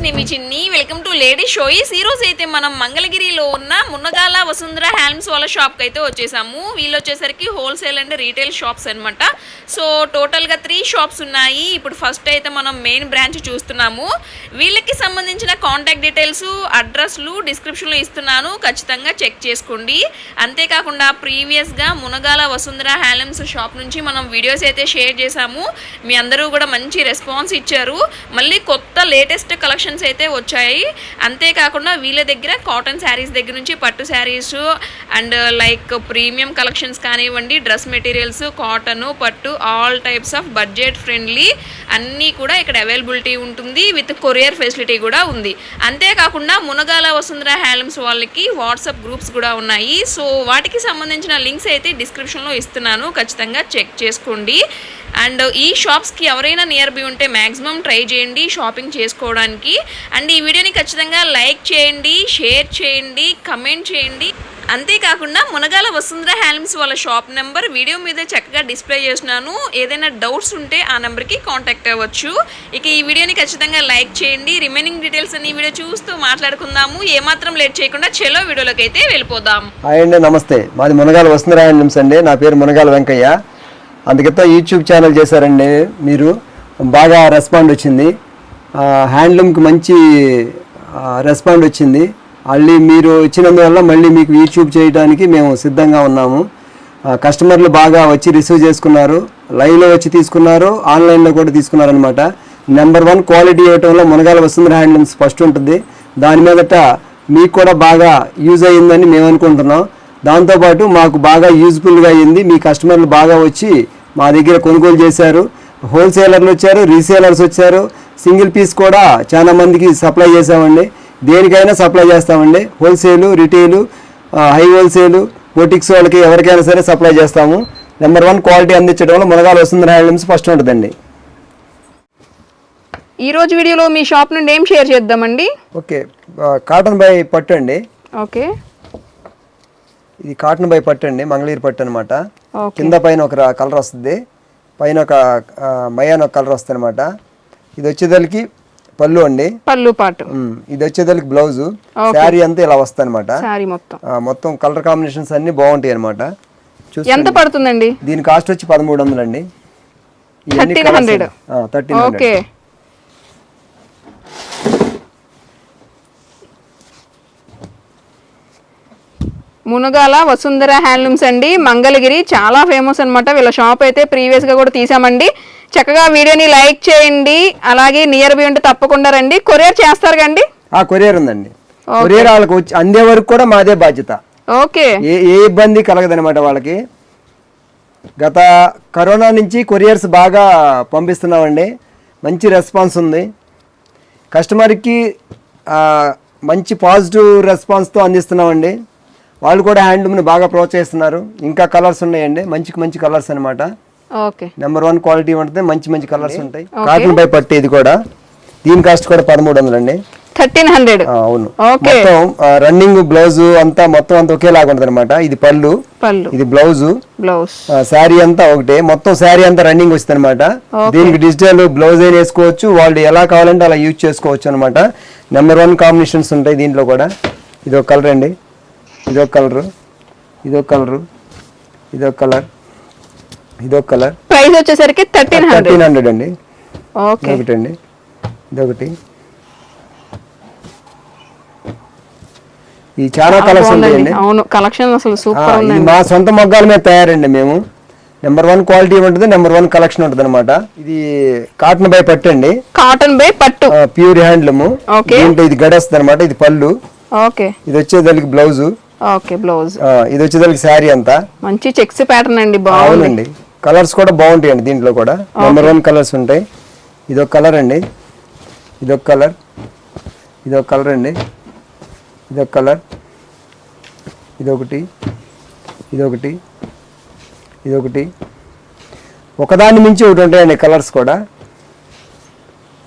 Friends నేను మీ చిన్ని welcome to lady షోయిస్ ఈరోజు అయితే మనం మంగళగిరిలో ఉన్న మున్నగాల వసుంధర హ్యాండ్స్ వాళ్ళ షాప్కి అయితే వచ్చేసాము. వీళ్ళు వచ్చేసరికి హోల్సేల్ అండ్ రీటైల్ షాప్స్ అనమాట సో టోటల్గా త్రీ షాప్స్ ఉన్నాయి. ఇప్పుడు ఫస్ట్ అయితే మనం మెయిన్ బ్రాంచ్ చూస్తున్నాము. వీళ్ళకి సంబంధించిన కాంటాక్ట్ డీటెయిల్స్ అడ్రస్లు డిస్క్రిప్షన్లో ఇస్తున్నాను. ఖచ్చితంగా చెక్ చేసుకోండి. అంతేకాకుండా ప్రీవియస్గా మునగాల వసుంధర హ్యాండ్లూమ్స్ షాప్ నుంచి మనం వీడియోస్ అయితే షేర్ చేశాము. మీ అందరూ కూడా మంచి రెస్పాన్స్ ఇచ్చారు. మళ్ళీ కొత్త లేటెస్ట్ కలెక్షన్ కలెక్షన్స్ అయితే వచ్చాయి. అంతేకాకుండా వీళ్ళ దగ్గర కాటన్ శారీస్ దగ్గర నుంచి పట్టు saris and like premium collections కానివ్వండి డ్రెస్ మెటీరియల్స్ కాటన్ పట్టు all types of budget friendly అన్నీ కూడా ఇక్కడ అవైలబిలిటీ ఉంటుంది. విత్ కొరియర్ ఫెసిలిటీ కూడా ఉంది. అంతేకాకుండా మునగాల వసుంధర హ్యాండ్లూమ్స్ వాళ్ళకి వాట్సాప్ గ్రూప్స్ కూడా ఉన్నాయి. సో వాటికి సంబంధించిన లింక్స్ అయితే డిస్క్రిప్షన్లో ఇస్తున్నాను. ఖచ్చితంగా చెక్ చేసుకోండి. అండ్ ఈ షాప్స్కి ఎవరైనా నియర్ బై ఉంటే మ్యాక్సిమం ట్రై చేయండి షాపింగ్ చేసుకోవడానికి. అండ్ ఈ వీడియోని ఖచ్చితంగా లైక్ చేయండి షేర్ చేయండి కమెంట్ చేయండి. అంతేకాకుండా మునగాల వసుంధర హ్యాండ్లూమ్స్ వాళ్ళ షాప్ నెంబర్ వీడియో మీద చక్కగా డిస్ప్లే చేసినాను ఏదైనా డౌట్స్ ఉంటే ఆ నెంబర్కి కాంటాక్ట్ అవ్వచ్చు. ఇక ఈ వీడియోని ఖచ్చితంగా లైక్ చేయండి. రిమైనింగ్ డీటెయిల్స్ అన్ని వీడియో చూస్తూ మాట్లాడుకుందాము. ఏమాత్రం లేట్ చేయకుండా చెలో వీడియోలోకి అయితే వెళ్ళిపోదాం. అండి నమస్తే. మాది మునగాల వసుంధర హ్యాండ్లూమ్స్ అండి. నా పేరు మునగాల వెంకయ్య. అందుకతో యూట్యూబ్ ఛానల్ చేశారండి మీరు. బాగా రెస్పాండ్ వచ్చింది. హ్యాండ్లూమ్కి మంచి రెస్పాండ్ వచ్చింది. మళ్ళీ మీరు ఇచ్చినందువల్ల మళ్ళీ మీకు యూట్యూబ్ చేయడానికి మేము సిద్ధంగా ఉన్నాము. కస్టమర్లు బాగా వచ్చి రిసీవ్ చేసుకున్నారు. లైవ్లో వచ్చి తీసుకున్నారు. ఆన్లైన్లో కూడా తీసుకున్నారు అనమాట నెంబర్ వన్ క్వాలిటీ ఇవ్వటంలో మునగాల వసుంధర హ్యాండ్లూమ్స్ ఫస్ట్ ఉంటుంది. దాని మీదట మీకు కూడా బాగా యూజ్ అయ్యిందని మేము అనుకుంటున్నాం. దాంతోపాటు మాకు బాగా యూజ్ఫుల్గా అయ్యింది మీ కస్టమర్లు బాగా వచ్చి మా దగ్గర కొనుగోలు చేశారు. హోల్సేలర్లు వచ్చారు రీసేలర్స్ వచ్చారు. సింగిల్ పీస్ కూడా చాలా మందికి సప్లై చేసామండి దేనికైనా సప్లై చేస్తామండి. Wholesale retail high wholesale boutiques వాళ్ళకి ఎవరికైనా సరే సప్లై చేస్తాము. నెంబర్ వన్ క్వాలిటీ అందించడంలో మునగాల వసుంధర హ్యాండ్లూమ్స్ ఫస్ట్ ఉంటుందండి. ఈ రోజు వీడియోలో మీ షాప్ నుండి ఏం షేర్ చేద్దామండి? ఓకే. కాటన్ బై పట్టు అండి. ఓకే. ఇది కాటన్ బై పట్టు అండి మంగళగిరి పట్టు అనమాట కింద పైన ఒక కలర్ వస్తుంది. పైన ఒక మయాన్ ఒక కలర్ వస్తుంది అనమాట ఇది వచ్చేదానికి పళ్ళు అండి. పళ్ళు పాటు. ఇది వచ్చేదానికి బ్లౌజు. శారీ అంతా ఇలా వస్తుంది అనమాట మొత్తం. కలర్ కాంబినేషన్స్ అన్ని బాగుంటాయి అనమాట ఎంత పడుతుందండి? దీని కాస్ట్ వచ్చి పదమూడు వందలు అండి thirteen hundred. Thirteen okay. Munagala Vasundhara handlooms అండి. మంగళగిరి చాలా ఫేమస్ అన్నమాట. వీళ్ళ షాప్ అయితే previous గా కూడా తీసామండి. చక్కగా వీడియోని లైక్ చేయండి. అలాగే నియర్ బై ఉంటే తప్పకుండా రండి. కొరియర్ చేస్తారు కండి ఆ కొరియర్ ఉందండి. కొరియర్ వాళ్ళకి వచ్చి అందే వరకు కూడా మాదే బాధ్యత. ఓకే. ఏ ఏ ఇబ్బంది కలగదనమాట వాళ్ళకి. గత కరోనా నుంచి కొరియర్స్ బాగా పంపిస్తున్నామండి. మంచి రెస్పాన్స్ ఉంది. కస్టమర్కి మంచి పాజిటివ్ రెస్పాన్స్తో అందిస్తున్నామండి. వాళ్ళు కూడా హ్యాండ్లూమ్ని బాగా ప్రోత్సహిస్తున్నారు. ఇంకా కలర్స్ ఉన్నాయండి. మంచి మంచి కలర్స్ అనమాట ఓకే. నెంబర్ వన్ క్వాలిటీ ఉంటుంది. మంచి మంచి కలర్స్ ఉంటాయి. కాటన్ పై పట్టి ఇది కూడా. దీని కాస్ట్ కూడా పదమూడు వందలు అండి థర్టీన్ హండ్రెడ్. అవును. ఓకే. మొత్తం రన్నింగ్ బ్లౌజ్ అంతా మొత్తం అంతా ఒకేలాగా ఉంటుంది అనమాట ఇది పళ్ళు. పళ్ళు. ఇది బ్లౌజ్ బ్లౌజ్ శారీ అంతా ఒకటే. మొత్తం శారీ అంతా రన్నింగ్ వస్తుంది అనమాట దీనికి డిజిటల్ బ్లౌజ్ అయినా వేసుకోవచ్చు. వాళ్ళు ఎలా కావాలంటే అలా యూజ్ చేసుకోవచ్చు అనమాట నెంబర్ వన్ కాంబినేషన్స్ ఉంటాయి దీంట్లో కూడా. ఇది ఒక కలర్ అండి. ఇది కలరు ఇది కలరు ఇది కలర్ ఇది కలర్. ప్రైస్ వచ్చేసరికి థర్టీన్ థర్టీన్ హండ్రెడ్ అండి. ఓకే. ఒకటి అండి. ఇదొకటి ఈ చాలా కలర్స్ ఉంటాయండి. అవును కలెక్షన్ అసలు సూపర్ ఇది మా సొంత మొగ్గాల మీద తయారండి మేము. నెంబర్ వన్ క్వాలిటీ ఉంటుంది నెంబర్ వన్ కలెక్షన్ ఉంటుంది అనమాట ఇది కాటన్ బై పట్టు అండి. కాటన్ బై పట్టు. Pure handloom. దీంట్లో ఇది గడేస్తుంది అనమాట ఇది పళ్ళు. ఓకే. ఇది వచ్చేదానికి బ్లౌజ్ ఓకే బ్లౌజ్. ఇది వచ్చేదానికి శారీ అంతా. మంచి చెక్స్ ప్యాటర్న్ అండి బాగుంది. అవునండి. కలర్స్ కూడా బాగుంటాయండి దీంట్లో కూడా. నెంబర్ వన్ కలర్స్ ఉంటాయి. ఇది ఒక కలర్ అండి. ఇది ఒక కలర్ ఇది ఒక కలర్ అండి. ఇది ఒక కలర్ ఇదొకటి. ఇదొకటి. ఇదొకటి. ఒకదాని మించి ఒకటి ఉంటాయండి కలర్స్ కూడా.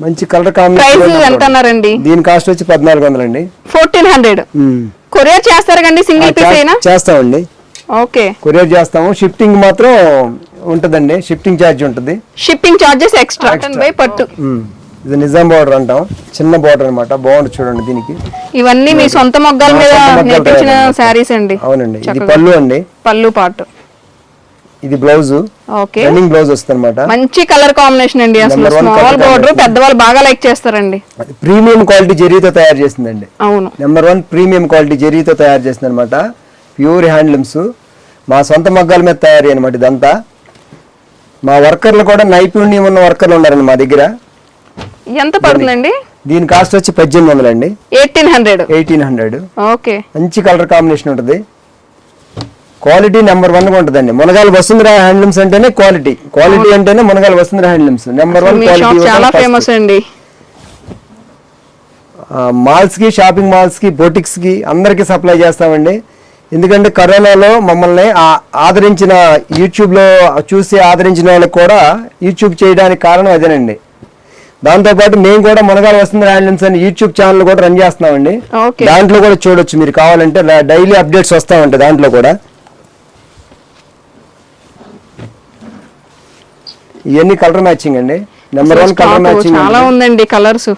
మంచి కలర్ కాంబినేషన్ దీని కాస్ట్ వచ్చి పద్నాలుగు వందలు అండి ఫోర్టీన్ హండ్రెడ్. కొరియర్ చేస్తారు కండి సింగిల్ పీస్ అయినా? చేస్తామండి. ఓకే. కొరియర్ చేస్తాము. షిఫ్టింగ్ మాత్రం ఉంటుందండి. షిఫ్టింగ్ ఛార్జ్ ఉంటుంది. Shipping charges extra cotton by పట్టు. ఇది నిజాం బార్డర్ అంటాం. చిన్న బార్డర్ అన్నమాట. బాగుంటుంది చూడండి దీనికి. ఇవన్నీ మీ సొంత మొగ్గల మీద నేర్పించిన శారీస్ అండి. అవునండి. ఇది. పళ్ళు అండి. పళ్ళు పాటు. ఇది బ్లౌజ్. ఓకే. రన్నింగ్ బ్లౌజ్ వస్తుంది అనమాట మంచి కలర్ కాంబినేషన్ అండి అసలు స్మాల్ బోర్డర్. పెద్దవాళ్ళు బాగా లైక్ చేస్తారండి. ప్రీమియం క్వాలిటీ జరీతో తయారు చేసిందండి. అవును. నెంబర్ వన్ ప్రీమియం క్వాలిటీ జరీతో తయారు చేసింది అనమాట ప్యూర్ హ్యాండ్లూమ్స్ మా సొంత మగ్గాల మీద తయారీ అనమాట ఇదంతా. మా వర్కర్లు కూడా నైపుణ్యం ఉన్న వర్కర్లు ఉన్నారండి మా దగ్గర. ఎంత పడుతుందండి? దీని కాస్ట్ వచ్చి పద్దెనిమిది వందలండి. Eighteen hundred. Eighteen hundred. Okay. మంచి కలర్ కాంబినేషన్ ఉంటుంది. క్వాలిటీ నెంబర్ వన్ ఉంటుందండి. మునగాల వసుంధర హ్యాండ్లూమ్స్ అంటేనే క్వాలిటీ క్వాలిటీ అంటేనే Munagala Vasundhara handlooms. Number one shop చాలా ఫేమస్ అండి. మాల్స్కి షాపింగ్ మాల్స్కి బొటిక్స్కి అందరికి సప్లై చేస్తామండి. ఎందుకంటే కరోనాలో మమ్మల్ని ఆదరించిన యూట్యూబ్లో చూసి ఆదరించిన వాళ్ళకి కూడా యూట్యూబ్ చేయడానికి కారణం అదేనండి. దాంతోపాటు మేము కూడా మునగాల వస్తుంది హ్యాండ్లూమ్స్ అని యూట్యూబ్ ఛానల్ కూడా రన్ చేస్తున్నామండి. దాంట్లో కూడా చూడొచ్చు. మీరు కావాలంటే డైలీ అప్డేట్స్ వస్తా ఉంటాయి దాంట్లో కూడా. ఇవన్నీ కలర్ మ్యాచింగ్ అండి. నెంబర్ వన్ కలర్ మ్యాచింగ్ చాలా ఉందండి కలర్స్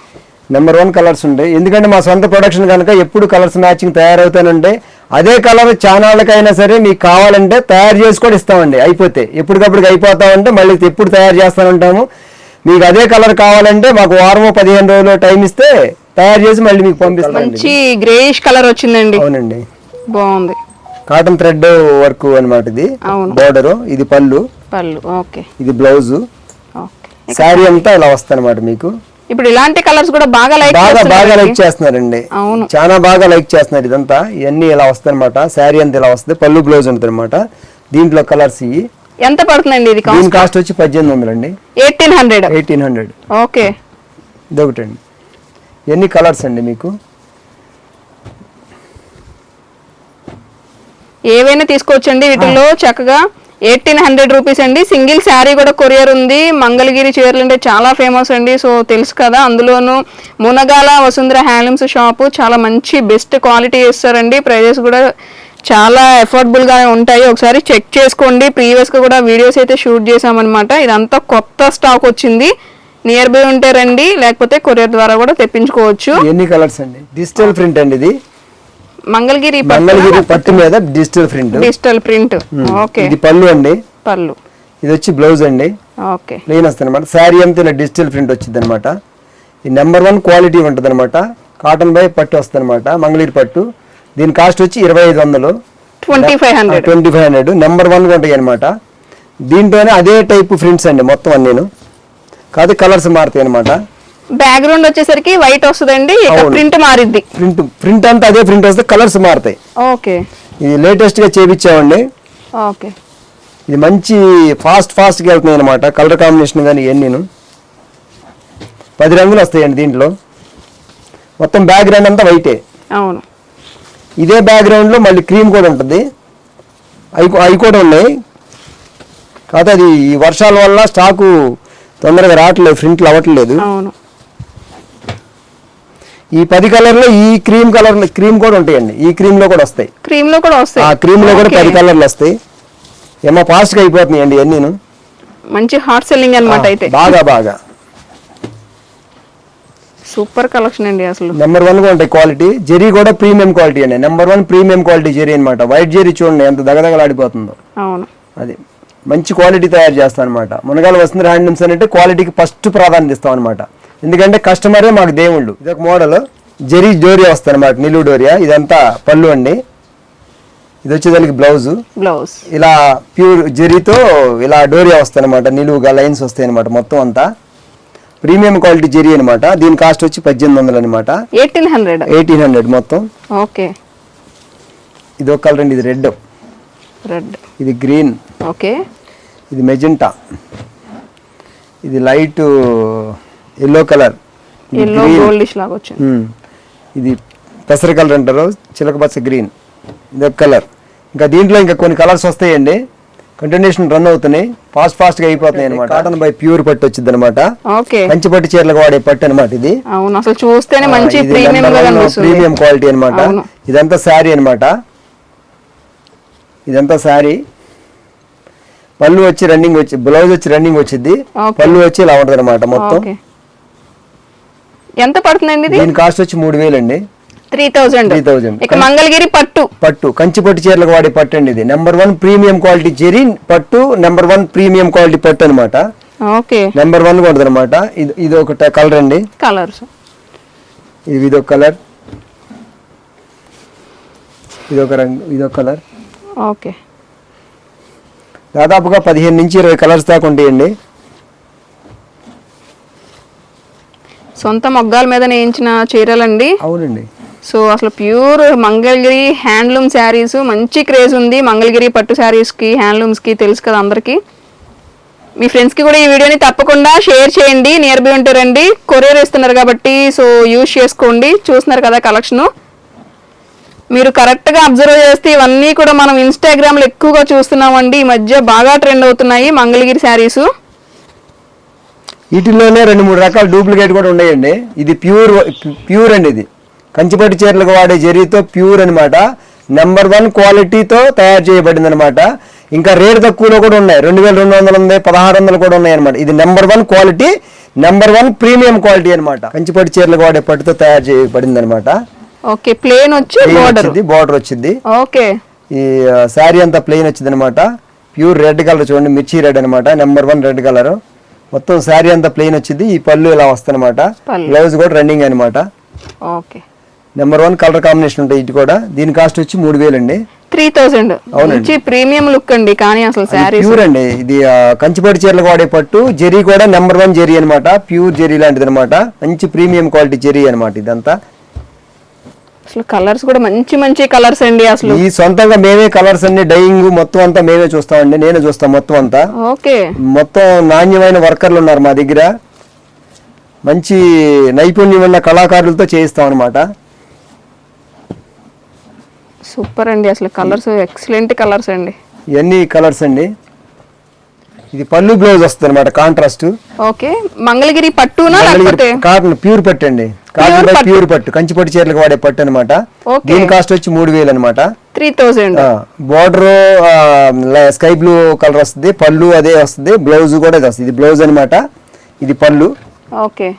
నెంబర్ వన్ కలర్స్ ఉంటాయి ఎందుకంటే మా సొంత ప్రొడక్షన్ కనుక ఎప్పుడు కలర్స్ మ్యాచింగ్ తయారవుతానంటే అదే కలర్ ఛానళ్ళకైనా సరే మీకు కావాలంటే తయారు చేసి కూడా ఇస్తామండి. అయిపోతే. ఎప్పటికప్పుడు అయిపోతా ఉంటే మళ్ళీ ఎప్పుడు తయారు చేస్తూ ఉంటాము మీకు అదే కలర్ కావాలంటే మాకు వారము పదిహేను రోజులు టైం ఇస్తే తయారు చేసి మళ్ళీ మీకు పంపిస్తామండి. మంచి గ్రేయిష్ కలర్ వచ్చిందండి. అవునండి. బాగుంది. కాటన్ థ్రెడ్ వర్క్ అన్నమాట ఇది. బోర్డర్ ఇది పళ్ళు. పళ్ళు. ఓకే. ఇది బ్లౌజ్. శారీ అంతా ఇలా వస్తుంది మీకు. ఇప్పుడు ఇలాంటి కలర్స్ కూడా బాగా లైక్ బాగా బాగా లైక్ చేస్తున్నారండి. అవును. చాలా బాగా లైక్ చేస్తున్నారు ఇదంతా. ఇవన్నీ ఇలా వస్తాయన్నమాట శారీ అంతా ఇలా వస్తుంది. పళ్ళు బ్లౌజ్ ఉంటుంది అనమాట దీంట్లో కలర్స్ ఇవి. ఎంత పడుతుందండి ఇది దీని కాస్ట్ వచ్చి పద్దెనిమిది వందలు అండి. Eighteen hundred. Eighteen hundred. Okay. ఇదొకటండి. ఎన్ని కలర్స్ అండి మీకు. ఏవైనా తీసుకోవచ్చండి వీటిల్లో చక్కగా? ఎయిటీన్ హండ్రెడ్ రూపీస్ అండి. సింగిల్ శారీ కూడా కొరియర్ ఉంది. మంగళగిరి చీరలు అంటే చాలా ఫేమస్ అండి. సో తెలుసు కదా అందులోనూ మునగాల వసుంధర హ్యాండ్లూమ్స్ షాపు చాలా మంచి బెస్ట్ క్వాలిటీ ఇస్తారండి. ప్రైజెస్ కూడా చాలా affordable ఉంటాయి. ఒకసారి చెక్ చేసుకోండి. ప్రీవియస్గా కూడా వీడియోస్ అయితే షూట్ చేసామన్నమాట ఇదంతా కొత్త స్టాక్ వచ్చింది. నియర్ బై ఉంటే రండి. లేకపోతే కొరియర్ ద్వారా కూడా తెప్పించుకోవచ్చు. ఎన్ని కలర్స్ అండి? డిజిటల్ ప్రింట్ అండి ఇది. మంగళగిరి మంగళగిరి పట్టు మీద digital print. Digital print. Okay. ఇది పళ్ళు అండి. పళ్ళు. ఇది వచ్చి బ్లౌజ్ అండి. ఓకే. ప్లెయిన్ వస్తుంది అనమాట శారీ అంతా ఇలా డిజిటల్ ప్రింట్ వచ్చింది అనమాట ఈ నెంబర్ వన్ క్వాలిటీ ఉంటుంది అనమాట కాటన్ బై పట్టు వస్తుంది అనమాట మంగళగిరి పట్టు. దీని కాస్ట్ వచ్చి ఇరవై ఐదు వందలు. Twenty five hundred. Twenty five hundred. Number one ఉంటాయి అనమాట దీంట్లోనే అదే టైప్ ప్రింట్స్ అండి మొత్తం అన్నీను. కాదు కలర్స్ మారుతాయి అనమాట బ్యాక్గ్రౌండ్ వచ్చేసరికి వైట్ వస్తుందండి. ప్రింట్ మారిద్ది. ప్రింట్ ప్రింట్ అంతా అదే ప్రింట్ వస్తే కలర్స్ మారుతాయి. ఓకే. ఇది లేటెస్ట్గా చేపించామండి. ఓకే. ఇది మంచి ఫాస్ట్ ఫాస్ట్గా వెళ్తున్నాయి అనమాట కలర్ కాంబినేషన్ కానీ ఇవన్నీను పది రంగులు వస్తాయండి దీంట్లో. మొత్తం బ్యాక్గ్రౌండ్ అంతా వైటే అవును. ఇదే బ్యాక్గ్రౌండ్లో మళ్ళీ క్రీమ్ కూడా ఉంటుంది. అవి అవి కూడా ఉన్నాయి. కాకపోతే అది ఈ వర్షాల వల్ల స్టాకు తొందరగా రావట్లేదు ప్రింట్లు అవ్వట్లేదు. అవును. ఈ పది కలర్లో ఈ క్రీమ్ కలర్ క్రీమ్ కూడా ఉంటాయండి. ఈ క్రీమ్లో కూడా వస్తాయి. క్రీమ్లో కూడా ఆ వస్తాయి. క్రీమ్లో కూడా. పది కలర్లు వస్తాయి. ఏమో ఫాస్ట్గా అయిపోతున్నాయండి ఇవన్నీను మంచి హాట్ సెల్లింగ్ అన్నమాట అయితే. బాగా బాగా. సూపర్ కలెక్షన్ అండి అసలు. నెంబర్ వన్గా ఉంటాయి క్వాలిటీ. జెరీ కూడా ప్రీమియం క్వాలిటీ అండి. Number one premium quality zari అనమాట వైట్ జెరీ చూడండి ఎంత దగదగలాడిపోతుందో. అవును. అది మంచి క్వాలిటీ తయారు చేస్తాం అనమాట మునగాల వస్తుంది హ్యాండ్లూమ్స్ అంటే క్వాలిటీకి ఫస్ట్ ప్రాధాన్యత ఇస్తాం అనమాట ఎందుకంటే కస్టమరే మాకు దేవుళ్ళు. ఇదొక మోడల్. జెరీ డోరియా వస్తుంది అనమాట నిలువు డోరియా. ఇదంతా పళ్ళు అండి. ఇది వచ్చేదానికి బ్లౌజు. బ్లౌజ్. ఇలా ప్యూర్ జెరీతో ఇలా డోరియా వస్తాయి అనమాట నిలువుగా లైన్స్ వస్తాయి అనమాట మొత్తం అంతా. ప్రీమియం క్వాలిటీ జెరీ అనమాట దీని కాస్ట్ వచ్చి పద్దెనిమిది వందలు అనమాట ఎయిటీన్ హండ్రెడ్. ఎయిటీన్ హండ్రెడ్ మొత్తం. ఓకే. ఇది ఒక కలర్ అండి ఇది రెడ్. రెడ్. ఇది గ్రీన్. ఓకే. ఇది మెజెంటా. ఇది light yellow colour yellow goldish లాగా వచ్చింది. ఇది పెసర కలర్ అంటారు. చిలక పచ్చ గ్రీన్ ఇది ఒక కలర్ ఇంకా దీంట్లో ఇంకా కొన్ని కలర్స్ వస్తాయండి. కంటిన్యూషన్ రన్ అవుతున్నాయి. ఫాస్ట్ ఫాస్ట్గా అయిపోతున్నాయి అనమాట కాటన్ బై ప్యూర్ పట్టు వచ్చింది అనమాట కంచి పట్టు చీరలకు వాడే పట్టు అనమాట ఇది. అవును అసలు చూస్తేనే మంచి ప్రీమియం క్వాలిటీ అనమాట. ఇదంతా శారీ అనమాట ఇదంతా శారీ పళ్ళు వచ్చి రన్నింగ్ వచ్చి బ్లౌజ్ వచ్చి రన్నింగ్ వచ్చింది. పళ్ళు వచ్చి ఇలా ఉంటుంది అనమాట మొత్తం ఎంత పడుతుందండి ఇది? దీని కాస్ట్ వచ్చి మూడు వేలు అండి త్రీ థౌజండ్. 3000. ఇక మంగళగిరి పట్టు. పట్టు. కంచి పట్టు చీరలకు వాడే పట్టు అండి ఇది. Number one premium quality zari పట్టు నెంబర్ వన్ ప్రీమియం క్వాలిటీ పట్టు అనమాట ఓకే. నెంబర్ వన్ ఉంటుంది అనమాట ఇది ఇది ఒక కలర్ అండి. కలర్స్ ఇది ఇదొక కలర్ ఇదొక రంగు ఇదొక కలర్ ఓకే. దాదాపుగా పదిహేను నుంచి ఇరవై కలర్స్ దాకా ఉంటాయండి. సొంత మొగ్గాల మీద నేయించిన చీరలండి. అవునండి. సో అసలు ప్యూర్ మంగళగిరి హ్యాండ్లూమ్ శారీస్ మంచి క్రేజ్ ఉంది మంగళగిరి పట్టు శారీస్కి హ్యాండ్లూమ్స్కి తెలుసు కదా అందరికీ. మీ ఫ్రెండ్స్కి కూడా ఈ వీడియోని తప్పకుండా షేర్ చేయండి నియర్ బై ఉంటారండి కొరియర్ ఇస్తున్నారు కాబట్టి సో యూజ్ చేసుకోండి. చూస్తున్నారు కదా కలెక్షను. మీరు కరెక్ట్గా అబ్జర్వ్ చేస్తే ఇవన్నీ కూడా మనం ఇన్స్టాగ్రామ్లో ఎక్కువగా చూస్తున్నామండి. ఈ మధ్య బాగా ట్రెండ్ అవుతున్నాయి మంగళగిరి శారీసు. వీటిల్లోనే రెండు మూడు రకాల డూప్లికేట్ కూడా ఉన్నాయండి. ఇది ప్యూర్ ప్యూర్ అండి ఇది. కంచిపట్టు చీరలకు వాడే జరీతో ప్యూర్ అన్నమాట. నెంబర్ వన్ క్వాలిటీతో తయారు చేయబడింది అనమాట ఇంకా రేట్ తక్కువలో కూడా ఉన్నాయి. రెండు వేల రెండు వందలు ఉంది పదహారు వందలు కూడా ఉన్నాయి అనమాట ఇది number one quality number one premium quality అనమాట కంచిపట్టు చీరలకు వాడే పట్టుతో తయారు చేయబడింది అనమాట ఓకే ప్లేన్ వచ్చి బోర్డర్ వచ్చింది బార్డర్ వచ్చింది. ఓకే. ఈ శారీ అంతా ప్లెయిన్ వచ్చింది అనమాట ప్యూర్ రెడ్ కలర్ చూడండి మిర్చి రెడ్ అనమాట నెంబర్ వన్ రెడ్ కలర్ మొత్తం శారీ అంతా ప్లెయిన్ వచ్చింది. ఈ పళ్ళు ఇలా వస్తుందన్నమాట పళ్ళు. బ్లౌజ్ కూడా రన్నింగ్ అనమాట okay. Number one colour combination ఉంటాయి ఇది కూడా. దీని కాస్ట్ వచ్చి మూడు వేలు అండి. త్రీ అవునండి. మంచి ప్రీమియం లుక్ అండి కానీ అసలు శారీస్ ప్యూర్ అండి. ఇది ఆ, కంచిపట్టు చీరలకు వాడే పట్టు. జెరీ కూడా నెంబర్ వన్ జెరీ అనమాట ప్యూర్ జెరీ లాంటిది అనమాట మంచి ప్రీమియం క్వాలిటీ జెరీ అనమాట ఇదంతా. అసలు కలర్స్ కూడా మంచి మంచి కలర్స్ అండి అసలు. ఈ సొంతంగా మేమే కలర్స్ అన్ని డైయింగ్ మొత్తం అంతా మేమే చూస్తామండి నేనే చూస్తాం మొత్తం అంతా. ఓకే. మొత్తం నాణ్యమైన వర్కర్లు ఉన్నారు మా దగ్గర. మంచి నైపుణ్యం ఉన్న కళాకారులతో చేయిస్తాం అనమాట సూపర్ అండి అసలు కలర్స్ ఎక్సలెంట్ కలర్స్ అండి. ఇవన్నీ కలర్స్ అండి. ఇది పళ్ళు బ్లౌజ్ వస్తుంది అనమాట కాంట్రాస్ట్. ఓకే. మంగళగిరి పట్టునా లేకపోతే? కాటన్ ప్యూర్ పట్టు అండి. కాటన్ బై పట్టు. ప్యూర్ పట్టు. కంచి పట్టు చీరలకు వాడే పట్టు అనమాట. దీని కాస్ట్ వచ్చి మూడు వేలు అనమాట three thousand. Border sky blue colour వస్తుంది పళ్ళు అదే వస్తుంది బ్లౌజ్ కూడా ఇది వస్తుంది. ఇది బ్లౌజ్ అనమాట ఇది పళ్ళు. ఓకే.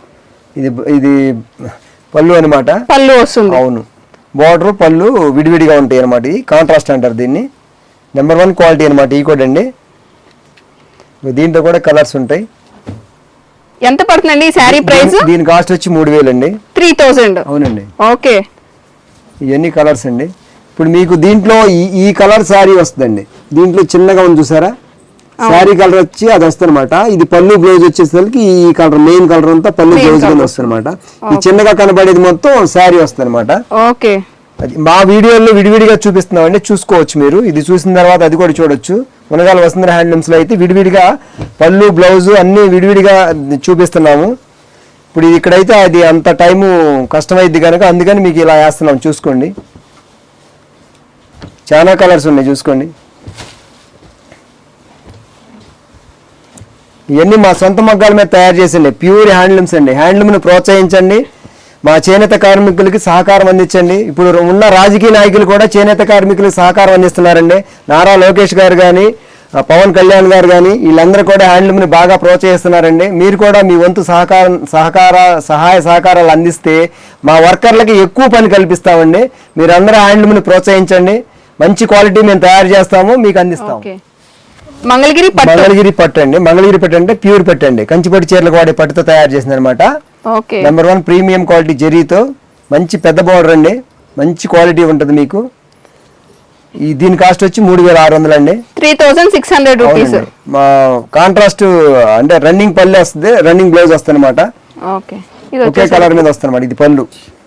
ఇది ఇది పళ్ళు అనమాట పళ్ళు వస్తుంది. అవును. బార్డర్ పళ్ళు విడివిడిగా ఉంటాయి అనమాట ఇది కాంట్రాస్ట్ అంటారు దీన్ని. నెంబర్ వన్ క్వాలిటీ అనమాట ఈ కూడా అండి. దీంట్లో కూడా కలర్స్ ఉంటాయి. ఎంత పడుతుందండి ఈ శారీ ప్రైస్? దీని- కాస్ట్ వచ్చి మూడు వేలు అండి త్రీ థౌజండ్. అవునండి. ఓకే. ఇవన్నీ కలర్స్ అండి. ఇప్పుడు మీకు దీంట్లో ఈ ఈ కలర్ శారీ వస్తుందండి. దీంట్లో చిన్నగా ఉంది చూసారా? శారీ కలర్ వచ్చి అది వస్తుందన్నమాట. ఇది పళ్ళు బ్లౌజ్ వచ్చేసరికి ఈ కలర్ మెయిన్ కలర్ అంతా పళ్ళు బ్లౌజ్ కింద వస్తుందన్నమాట. ఈ చిన్నగా కనబడేది మొత్తం శారీ వస్తుందన్నమాట. ఓకే. అది మా వీడియోలో విడివిడిగా చూపిస్తున్నామండి. చూసుకోవచ్చు మీరు. ఇది చూసిన తర్వాత అది కూడా చూడొచ్చు. మునగాల వసుంధర హ్యాండ్లూమ్స్లో అయితే విడివిడిగా పళ్ళు బ్లౌజు అన్నీ విడివిడిగా చూపిస్తున్నాము. ఇప్పుడు ఇక్కడైతే అది అంత టైము కష్టమైద్ది కనుక అందుకని మీకు ఇలా వేస్తున్నాం. చూసుకోండి. చాలా కలర్స్ ఉన్నాయి. చూసుకోండి. ఇవన్నీ మా సొంత మగ్గాల మీద తయారు చేసిండి. ప్యూర్ హ్యాండ్లూమ్స్ అండి. హ్యాండ్లూమ్ని ప్రోత్సహించండి. మా చేనేత కార్మికులకి సహకారం అందించండి. ఇప్పుడు ఉన్న రాజకీయ నాయకులు కూడా చేనేత కార్మికులకు సహకారం అందిస్తున్నారండి. నారా లోకేష్ గారు కానీ పవన్ కళ్యాణ్ గారు కానీ వీళ్ళందరూ కూడా హ్యాండ్లూమ్ని బాగా ప్రోత్సహిస్తున్నారండి. మీరు కూడా మీ వంతు సహకారం సహకార సహాయ సహకారాలు అందిస్తే మా వర్కర్లకి ఎక్కువ పని కల్పిస్తామండి. మీరందరూ హ్యాండ్లూమ్ని ప్రోత్సహించండి. మంచి క్వాలిటీ మేము తయారు చేస్తాము మీకు అందిస్తాము. మంగళగిరి పట్టు. మంగళగిరి పట్టు అండి మంగళగిరి పట్టు అంటే ప్యూర్ పట్టు అండి. కంచిపట్టు చీరలకు వాడే పట్టుతో తయారు చేసింది అనమాట నెంబర్ వన్ ప్రీమియం క్వాలిటీ జరీతో మంచి పెద్ద బోర్డర్ అండి. మంచి క్వాలిటీ ఉంటుంది మీకు. ఈ దీని కాస్ట్ వచ్చి మూడు వేల ఆరు వందలు అండి. Three thousand six hundred rupees. మా కాంట్రాస్ట్ అంటే రన్నింగ్ పళ్ళు వస్తుంది రన్నింగ్ బ్లౌజ్ వస్తుంది అనమాట ఒకే కలర్ మీద వస్తుంది అనమాట ఇది పళ్ళు.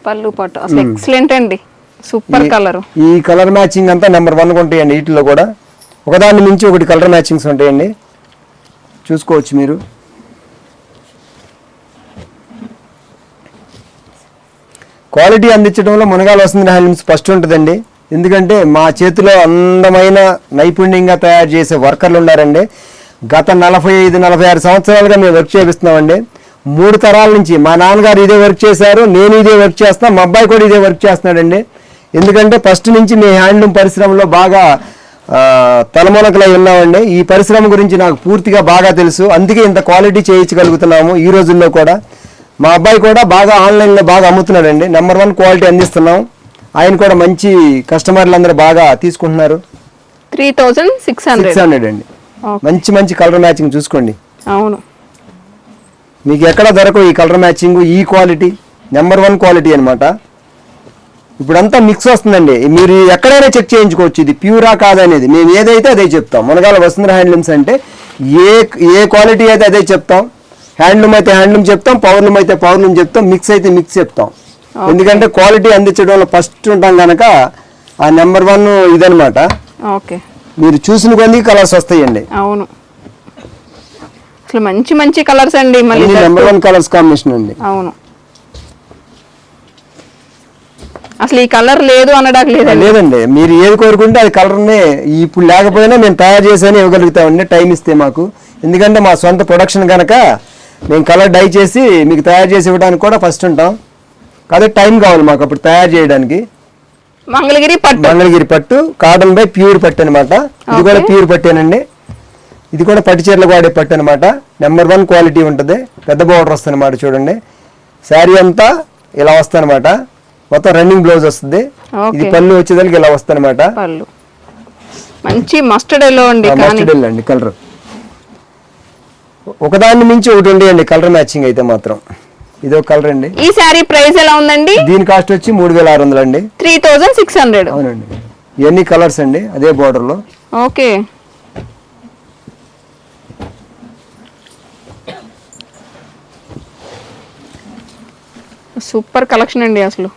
పళ్ళు పట్టు. ఎక్సలెంట్ అండి. సూపర్ కలర్ ఈ కలర్ మ్యాచింగ్ అంతా నెంబర్ వన్ ఉంటాయండి వీటిలో కూడా. ఒకదాని మించి ఒకటి కలర్ మ్యాచింగ్స్ ఉంటాయండి. చూసుకోవచ్చు మీరు. క్వాలిటీ అందించడంలో మునగాలు వస్తుంది హ్యాండ్లూమ్స్ ఫస్ట్ ఉంటుందండి. ఎందుకంటే మా చేతిలో అందమైన నైపుణ్యంగా తయారు చేసే వర్కర్లు ఉన్నారండి. గత నలభై ఐదు నలభై ఆరు సంవత్సరాలుగా మేము వర్క్ చేపిస్తున్నామండి. మూడు తరాల నుంచి మా నాన్నగారు ఇదే వర్క్ చేశారు నేను ఇదే వర్క్ చేస్తున్నా మా అబ్బాయి కూడా ఇదే వర్క్ చేస్తున్నాడండి. ఎందుకంటే ఫస్ట్ నుంచి మీ హ్యాండ్లూమ్ పరిశ్రమలో బాగా ఆ, తలమునకలై ఉన్నామండి. ఈ పరిశ్రమ గురించి నాకు పూర్తిగా బాగా తెలుసు. అందుకే ఇంత క్వాలిటీ చేయించగలుగుతున్నాము ఈ రోజుల్లో కూడా. మా అబ్బాయి కూడా బాగా ఆన్లైన్లో బాగా అమ్ముతున్నాడండి. నెంబర్ వన్ క్వాలిటీ అందిస్తున్నాం. ఆయన కూడా మంచి కస్టమర్లు అందరూ బాగా తీసుకుంటున్నారు. Three thousand six hundred. Six hundred అండి. మంచి మంచి కలర్ మ్యాచింగ్ చూసుకోండి. అవును. మీకు ఎక్కడ దొరకవు ఈ కలర్ మ్యాచింగ్ ఈ క్వాలిటీ నెంబర్ వన్ క్వాలిటీ అనమాట ఇప్పుడంతా మిక్స్ వస్తుందండి. మీరు ఎక్కడైనా చెక్ చేయించుకోవచ్చు. ఇది ప్యూరా కాదనేది. మేము ఏదైతే అదే చెప్తాం. మునగాల వసుంధర హ్యాండ్లూమ్స్ అంటే ఏ ఏ క్వాలిటీ అయితే అదే చెప్తాం. హ్యాండ్లూమ్ అయితే హ్యాండ్లూమ్ చెప్తాం పవర్లూమ్ అయితే పవర్లూమ్ చెప్తాం మిక్స్ అయితే మిక్స్ చెప్తాం. ఎందుకంటే క్వాలిటీ అందించడంలో ఫస్ట్ ఉంటాం కనుక ఆ నెంబర్ వన్ ఇదనమాట ఓకే. మీరు చూసిన కొద్ది కలర్స్ వస్తాయండి. అవును. అసలు మంచి మంచి కలర్స్ అండి మళ్ళీ నెంబర్ వన్ కలర్స్ కాంబినేషన్ అండి. అవును. అసలు ఈ కలర్ లేదు అనడానికి లేదండి. లేదండి. మీరు ఏది కోరుకుంటే అది కలర్నే ఇప్పుడు లేకపోయినా మేము తయారు చేసేనే ఇవ్వగలుగుతామండి. టైం ఇస్తే మాకు. ఎందుకంటే మా సొంత ప్రొడక్షన్ కనుక మేము కలర్ డై చేసి మీకు తయారు చేసి ఇవ్వడానికి కూడా ఫస్ట్ ఉంటాం. కాబట్టి టైం కావాలి మాకు అప్పుడు తయారు చేయడానికి. మంగళగిరి పట్టు. మంగళగిరి పట్టు కాటన్ బై ప్యూర్ పట్టు అనమాట ఇది కూడా. ప్యూర్ పట్టేనండి. ఇది కూడా పట్టు చీరలకు వాడే పట్టు అనమాట నెంబర్ వన్ క్వాలిటీ ఉంటుంది. పెద్ద బోర్డర్ వస్తుంది అనమాట చూడండి. శారీ అంతా ఇలా వస్తుంది అనమాట మొత్తం రన్నింగ్ బ్లౌజ్ వస్తుంది. ఇది. పళ్ళు వచ్చేదానికి ఇలా వస్తుంది అనమాట మంచి మస్టర్డ్ ఎల్లో అండి మస్టర్డ్ అండి కలర్ ఒకదాన్ని మించి ఒకటి ఉండేయండి కలర్ మ్యాచింగ్ అయితే మాత్రం. ఇది కలర్ అండి. ఈ శారీ ప్రైస్ ఎలా ఉందండి? దీని కాస్ట్ వచ్చి మూడు వేల ఆరు వందలు అండి. Three thousand six hundred. అవునండి. ఇవన్నీ కలర్స్ అండి అదే border లో. ఓకే. సూపర్ కలెక్షన్ అండి అసలు.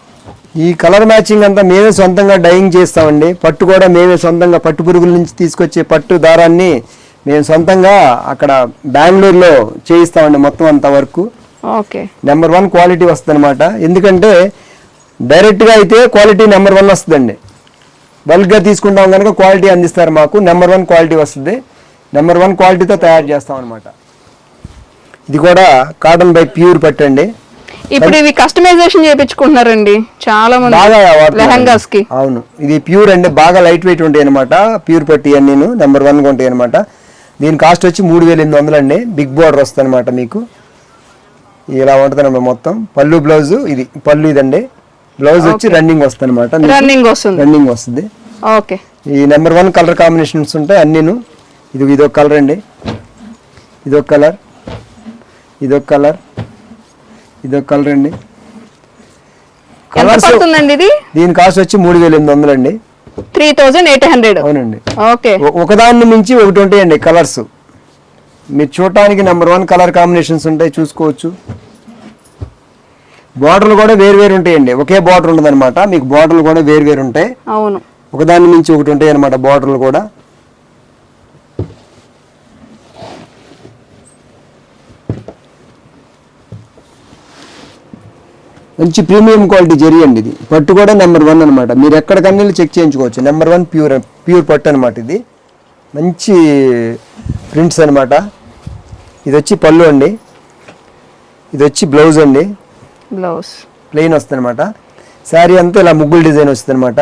ఈ కలర్ మ్యాచింగ్ అంతా మేమే సొంతంగా డైయింగ్ చేస్తామండి. పట్టు కూడా మేమే సొంతంగా పట్టు పురుగుల నుంచి తీసుకొచ్చే పట్టు దారాన్ని మేము సొంతంగా అక్కడ బెంగళూరులో చేయిస్తామండి మొత్తం అంత వరకు. ఓకే. నెంబర్ వన్ క్వాలిటీ వస్తుంది అనమాట ఎందుకంటే డైరెక్ట్గా అయితే క్వాలిటీ నెంబర్ వన్ వస్తుందండి. బల్క్గా తీసుకుంటాం కనుక క్వాలిటీ అందిస్తారు మాకు నెంబర్ వన్ క్వాలిటీ వస్తుంది. నెంబర్ వన్ క్వాలిటీతో తయారు చేస్తాం అనమాట ఇది కూడా కాటన్ బై ప్యూర్ పట్టండి ఇప్పుడు ఇవి కస్టమైజేషన్ చేయించుకుంటున్నారండి. చాలా మంది బాగా. లెహంగాస్కి అవును. ఇది ప్యూర్ అండి బాగా లైట్ వెయిట్ ఉంటాయి అనమాట ప్యూర్ పట్టి అన్ని నెంబర్ వన్గా ఉంటాయి అనమాట దీని కాస్ట్ వచ్చి మూడు వేల ఎనిమిది వందలు అండి. బిగ్ బోర్డర్ వస్తుంది అనమాట మీకు. ఇలా ఉంటుంది మొత్తం. పళ్ళు బ్లౌజ్ ఇది పళ్ళు ఇదండి. బ్లౌజ్ వచ్చి రన్నింగ్ వస్తుంది అనమాట రన్నింగ్ వస్తుంది. రన్నింగ్ వస్తుంది. ఓకే. ఈ నెంబర్ వన్ కలర్ కాంబినేషన్స్ ఉంటాయి అన్నీను. ఇది ఇదొక కలర్ అండి. ఇదొక కలర్. ఇదొక కలర్. ఇదొక కలర్ అండి. కలర్స్ దీని కాస్ట్ వచ్చి మూడు వేల ఎనిమిది వందలు అండి. Three thousand eight hundred. అవునండి. ఓకే. ఒకదాన్ని మించి ఒకటి ఉంటాయండి కలర్స్. మీరు చూడటానికి నెంబర్ వన్ కలర్ కాంబినేషన్స్ ఉంటాయి చూసుకోవచ్చు. బార్డర్లు కూడా వేరు వేరు ఉంటాయండి. ఒకే బార్డర్ ఉండదు అనమాట మీకు బార్డర్లు కూడా వేరు వేరు ఉంటాయి. అవును. ఒకదాన్ని మించి ఒకటి ఉంటాయి అనమాట బార్డర్లు కూడా. మంచి ప్రీమియం క్వాలిటీ జరి అండి ఇది. పట్టు కూడా నెంబర్ వన్ అనమాట మీరు ఎక్కడికన్నా చెక్ చేయించుకోవచ్చు. నెంబర్ వన్ ప్యూర్ ప్యూర్ పట్టు అనమాట ఇది. మంచి ప్రింట్స్ అనమాట ఇది వచ్చి పళ్ళు అండి. ఇది వచ్చి బ్లౌజ్ అండి. బ్లౌజ్. ప్లెయిన్ వస్తుంది అనమాట శారీ అంతా ఇలా ముగ్గులు డిజైన్ వస్తుంది అనమాట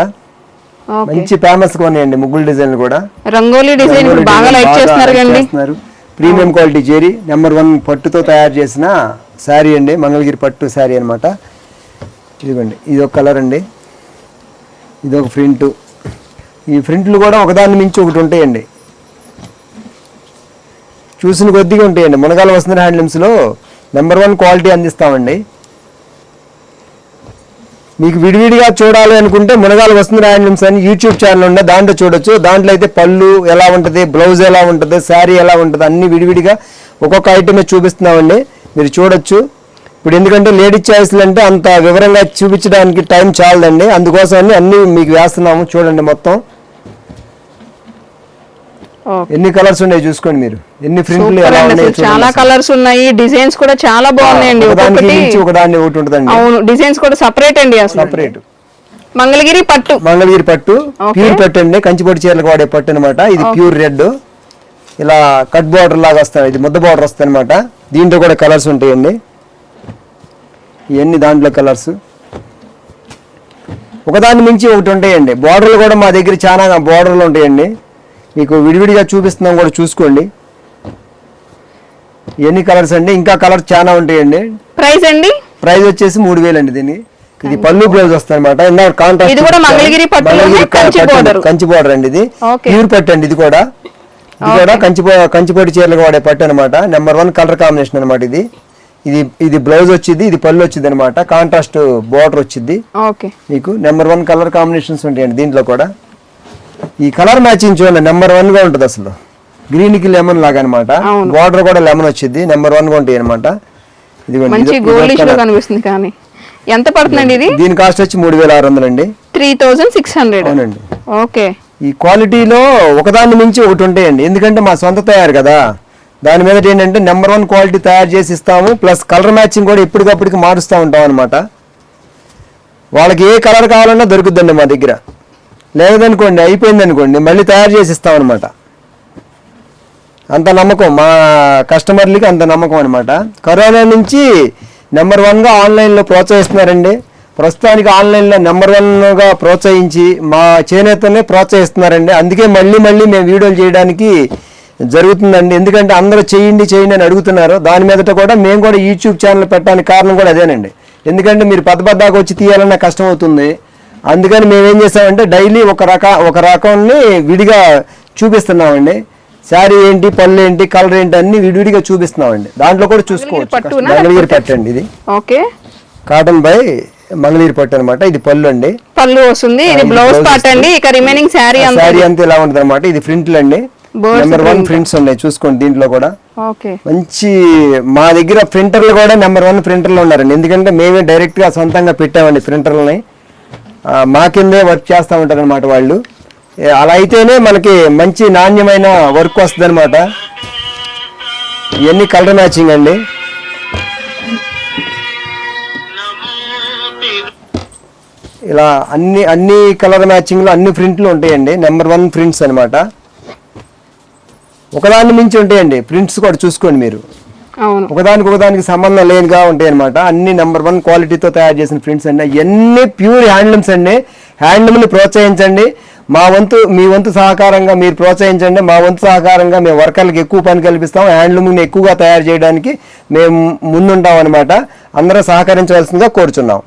మంచి ఫేమస్గా ఉన్నాయండి ముగ్గులు డిజైన్ కూడా. రంగోలీ డిజైన్ బాగా లైక్ చేస్తున్నారు premium quality zari. Number one పట్టుతో తయారు చేసిన శారీ అండి. మంగళగిరి పట్టు శారీ అనమాట ఇదిగోండి ఇది ఒక కలర్ అండి. ఇది ఒక ప్రింట్. ఈ ప్రింట్లు కూడా ఒకదాని మించి ఒకటి ఉంటాయండి. చూసిన కొద్దిగా ఉంటాయండి. మునగాల వస్తున్న హ్యాండ్లూమ్స్లో నెంబర్ వన్ క్వాలిటీ అందిస్తామండి. మీకు విడివిడిగా చూడాలి అనుకుంటే మునగాలు వస్తుంది హ్యాండ్లూమ్స్ అని యూట్యూబ్ ఛానల్ ఉండే దాంట్లో చూడొచ్చు. దాంట్లో అయితే పళ్ళు ఎలా ఉంటుంది బ్లౌజ్ ఎలా ఉంటుంది శారీ ఎలా ఉంటుంది అన్ని విడివిడిగా ఒక్కొక్క ఐటమే చూపిస్తున్నామండి. మీరు చూడొచ్చు. ఇప్పుడు ఎందుకంటే లేడీస్ చాయిస్లు అంటే అంత వివరంగా చూపించడానికి టైం చాలదండి. అందుకోసం అన్ని మీకు వేస్తున్నాము. చూడండి మొత్తం. ఎన్ని కలర్స్ ఉన్నాయి చూసుకోండి మీరు. ఎన్ని ప్రింట్లు ఎలా ఉన్నాయి చాలా కలర్స్ ఉన్నాయి. డిజైన్స్ కూడా చాలా బాగున్నాయండి ఒకదాన్ని ఒకటి ఉంటుందండి. అవును డిజైన్స్ కూడా సపరేట్ అండి సపరేట్ మంగళగిరి పట్టు. మంగళగిరి పట్టు. ప్యూర్ పట్టు అండి. కంచిపట్టు చీరలకు వాడే పట్టు అనమాట ఇది ప్యూర్ రెడ్. ఇలా కట్ బార్డర్ లాగా వస్తాయి. ఇది ముద్ద బార్డర్ వస్తాయి అనమాట దీంట్లో కూడా కలర్స్ ఉంటాయండి. ఇవన్నీ దాంట్లో కలర్స్. ఒకదాని మించి ఒకటి ఉంటాయండి. బార్డర్లు కూడా మా దగ్గర చాలా బార్డర్లు ఉంటాయండి. మీకు విడివిడిగా చూపిస్తున్నాం కూడా చూసుకోండి. ఎన్ని కలర్స్ అండి? ఇంకా కలర్స్ చాలా ఉంటాయండి. ప్రైస్ అండి? ప్రైస్ వచ్చేసి మూడు వేలు అండి దీన్ని ఇది పళ్ళు బ్లౌజ్ వస్తుంది అనమాట ఇందాక కంచి బోర్డర్ అండి ఇది. ప్యూర్ పట్టు అండి ఇది కూడా. ఇది కూడా కంచి కంచిపోటి చీరలకు వాడే పట్టు అనమాట నెంబర్ వన్ కలర్ కాంబినేషన్ అనమాట ఇది. ఇది ఇది బ్లౌజ్ వచ్చింది ఇది పళ్ళు వచ్చింది అనమాట కాంట్రాస్ట్ బోర్డర్ వచ్చింది. ఓకే. మీకు నెంబర్ వన్ కలర్ కాంబినేషన్స్ ఉంటాయండి దీంట్లో కూడా. ఈ కలర్ మ్యాచింగ్ చూడండి నెంబర్ వన్గా ఉంటుంది అసలు. గ్రీన్కి లెమన్ లాగా అనమాట. బార్డర్ కూడా లెమన్ వచ్చింది నెంబర్ వన్గా ఉంటాయి అనమాట. కనిపిస్తుంది కానీ. ఎంత పడుతుందండి ఇది? దీని కాస్ట్ వచ్చి మూడు వేల ఆరు వందలు అండి త్రీ థౌజండ్ సిక్స్ హండ్రెడ్. అవునండి. ఓకే. ఈ క్వాలిటీలో ఒకదాని మించి ఒకటి ఉంటాయండి. ఎందుకంటే మా సొంత తయారు కదా. దాని మీద ఏంటంటే నెంబర్ వన్ క్వాలిటీ తయారు చేసి ఇస్తాము ప్లస్ కలర్ మ్యాచింగ్ కూడా ఇప్పటికప్పటికి మారుస్తూ ఉంటాం అనమాట వాళ్ళకి ఏ కలర్ కావాలన్నా దొరుకుద్దండి మా దగ్గర. లేదనుకోండి అయిపోయింది అనుకోండి మళ్ళీ తయారు చేసి ఇస్తాం అనమాట అంత నమ్మకం మా కస్టమర్లకి అంత నమ్మకం అనమాట కరోనా నుంచి నెంబర్ వన్గా ఆన్లైన్లో ప్రోత్సహిస్తున్నారండి. ప్రస్తుతానికి ఆన్లైన్లో నెంబర్ వన్గా ప్రోత్సహించి మా చేనేతనే ప్రోత్సహిస్తున్నారండి. అందుకే మళ్ళీ మళ్ళీ మేము వీడియోలు చేయడానికి జరుగుతుందండి. ఎందుకంటే అందరూ చేయండి చేయండి అని అడుగుతున్నారు. దాని మీదట కూడా మేము కూడా యూట్యూబ్ ఛానల్ పెట్టడానికి కారణం కూడా అదేనండి. ఎందుకంటే మీరు పెద్ద పెద్దగా వచ్చి తీయాలన్న కష్టం అవుతుంది అందుకని మేము ఏం చేస్తామంటే డైలీ ఒక రక ఒక రకాన్ని విడిగా చూపిస్తున్నామండి. శారీ ఏంటి పళ్ళు ఏంటి కలర్ ఏంటి అన్ని విడివిడిగా చూపిస్తున్నామండి. దాంట్లో కూడా చూసుకోవచ్చు? మంగళగిరి పట్టు అండి ఇది. ఓకే. కాటన్ బై మంగళగిరి పట్టు అనమాట ఇది పళ్ళు అండి. పళ్ళు వస్తుంది. ఇది బ్లౌజ్ పార్ట్ అండి. ఇక రిమైనింగ్ శారీ అంతా శారీ అంతా ఇలా ఉంటుంది అనమాట ఇది ప్రింట్లు అండి నెంబర్ వన్. ప్రింట్స్ ఉన్నాయి చూసుకోండి దీంట్లో కూడా. మంచి మా దగ్గర ప్రింటర్లు కూడా నెంబర్ వన్ ప్రింటర్లు ఉన్నారండి. ఎందుకంటే మేమే డైరెక్ట్గా సొంతంగా పెట్టామండి ప్రింటర్లని మా కిందే వర్క్ చేస్తూ ఉంటారు అనమాట వాళ్ళు అలా అయితేనే మనకి మంచి నాణ్యమైన వర్క్ వస్తుంది అనమాట ఇవన్నీ కలర్ మ్యాచింగ్ అండి. ఇలా అన్ని అన్ని కలర్ మ్యాచింగ్లో అన్ని ప్రింట్లు ఉంటాయండి. నెంబర్ వన్ ప్రింట్స్ అనమాట ఒకదాని మించి ఉంటాయండి. ప్రింట్స్ కూడా చూసుకోండి మీరు. అవును. ఒకదానికి ఒకదానికి సంబంధం లేనిగా ఉంటాయి అనమాట అన్ని నెంబర్ వన్ క్వాలిటీతో తయారు చేసిన ప్రింట్స్ అండి. అవన్నీ ప్యూర్ హ్యాండ్లూమ్స్ అండి. హ్యాండ్లూమ్ని ప్రోత్సహించండి. మా వంతు మీ వంతు సహకారంగా మీరు ప్రోత్సహించండి. మా వంతు సహకారంగా మేము వర్కర్లకు ఎక్కువ పని కల్పిస్తాం. హ్యాండ్లూమ్ని ఎక్కువగా తయారు చేయడానికి మేము ముందుంటాం అనమాట అందరూ సహకరించవలసిందిగా కోరుచున్నాం.